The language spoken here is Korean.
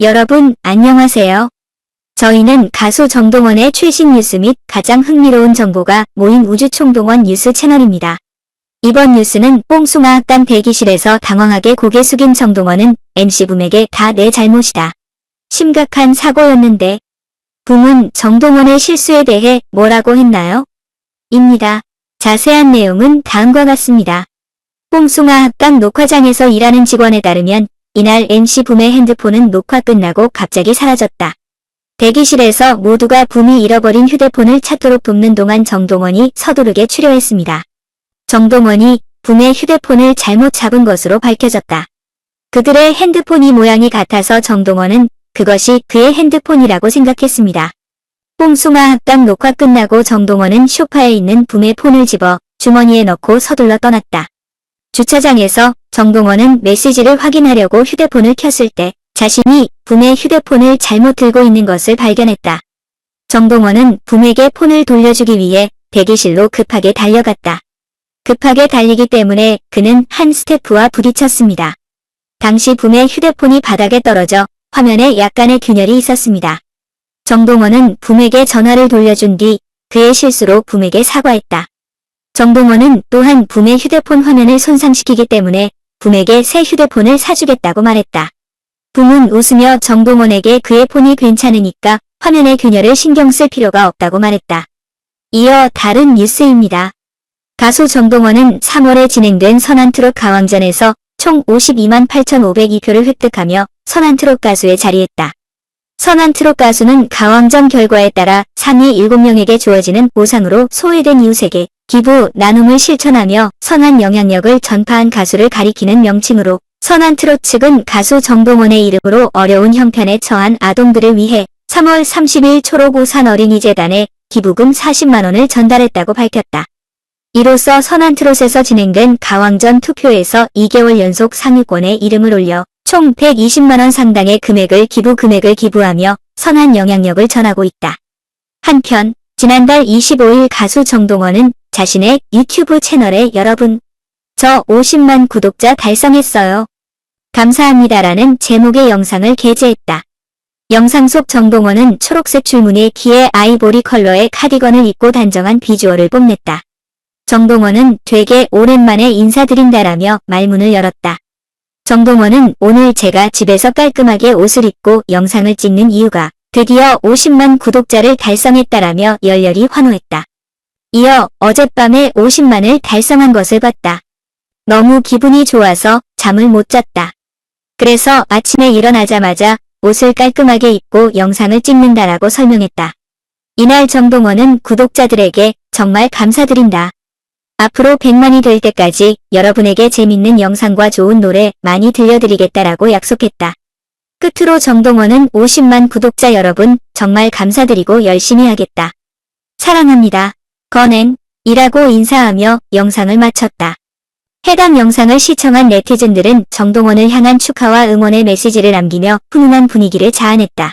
여러분, 안녕하세요. 저희는 가수 정동원의 최신 뉴스 및 가장 흥미로운 정보가 모인 우주총동원 뉴스 채널입니다. 이번 뉴스는 뽕숭아 학당 대기실에서 당황하게 고개 숙인 정동원은 MC붐에게 다 내 잘못이다. 심각한 사고였는데 붐은 정동원의 실수에 대해 뭐라고 했나요? 입니다. 자세한 내용은 다음과 같습니다. 뽕숭아 학당 녹화장에서 일하는 직원에 따르면 이날 MC 붐의 핸드폰은 녹화 끝나고 갑자기 사라졌다. 대기실에서 모두가 붐이 잃어버린 휴대폰을 찾도록 돕는 동안 정동원이 서두르게 출여했습니다. 정동원이 붐의 휴대폰을 잘못 잡은 것으로 밝혀졌다. 그들의 핸드폰이 모양이 같아서 정동원은 그것이 그의 핸드폰이라고 생각했습니다. 뽕숭아 학당 녹화 끝나고 정동원은 쇼파에 있는 붐의 폰을 집어 주머니에 넣고 서둘러 떠났다. 주차장에서 정동원은 메시지를 확인하려고 휴대폰을 켰을 때 자신이 붐의 휴대폰을 잘못 들고 있는 것을 발견했다. 정동원은 붐에게 폰을 돌려주기 위해 대기실로 급하게 달려갔다. 급하게 달리기 때문에 그는 한 스태프와 부딪혔습니다. 당시 붐의 휴대폰이 바닥에 떨어져 화면에 약간의 균열이 있었습니다. 정동원은 붐에게 전화를 돌려준 뒤 그의 실수로 붐에게 사과했다. 정동원은 또한 붐의 휴대폰 화면을 손상시키기 때문에 붐에게 새 휴대폰을 사주겠다고 말했다. 붐은 웃으며 정동원에게 그의 폰이 괜찮으니까 화면의 균열을 신경 쓸 필요가 없다고 말했다. 이어 다른 뉴스입니다. 가수 정동원은 3월에 진행된 선한트롯 가왕전에서 총 52만 8,502표를 획득하며 선한트롯 가수에 자리했다. 선한트롯 가수는 가왕전 결과에 따라 상위 7명에게 주어지는 보상으로 소외된 이웃에게 기부, 나눔을 실천하며 선한 영향력을 전파한 가수를 가리키는 명칭으로 선한 트롯 측은 가수 정동원의 이름으로 어려운 형편에 처한 아동들을 위해 3월 30일 초록우산 어린이재단에 기부금 40만원을 전달했다고 밝혔다. 이로써 선한 트롯에서 진행된 가왕전 투표에서 2개월 연속 상위권에 이름을 올려 총 120만원 상당의 금액을 기부 금액을 기부하며 선한 영향력을 전하고 있다. 한편 지난달 25일 가수 정동원은 자신의 유튜브 채널에 여러분 저 50만 구독자 달성했어요. 감사합니다라는 제목의 영상을 게재했다. 영상 속 정동원은 초록색 줄무늬 기의 아이보리 컬러의 카디건을 입고 단정한 비주얼을 뽐냈다. 정동원은 되게 오랜만에 인사드린다라며 말문을 열었다. 정동원은 오늘 제가 집에서 깔끔하게 옷을 입고 영상을 찍는 이유가 드디어 50만 구독자를 달성했다라며 열렬히 환호했다. 이어 어젯밤에 50만을 달성한 것을 봤다. 너무 기분이 좋아서 잠을 못 잤다. 그래서 아침에 일어나자마자 옷을 깔끔하게 입고 영상을 찍는다라고 설명했다. 이날 정동원은 구독자들에게 정말 감사드린다. 앞으로 100만이 될 때까지 여러분에게 재밌는 영상과 좋은 노래 많이 들려드리겠다라고 약속했다. 끝으로 정동원은 50만 구독자 여러분 정말 감사드리고 열심히 하겠다. 사랑합니다. 건행 이라고 인사하며 영상을 마쳤다. 해당 영상을 시청한 네티즌들은 정동원을 향한 축하와 응원의 메시지를 남기며 훈훈한 분위기를 자아냈다.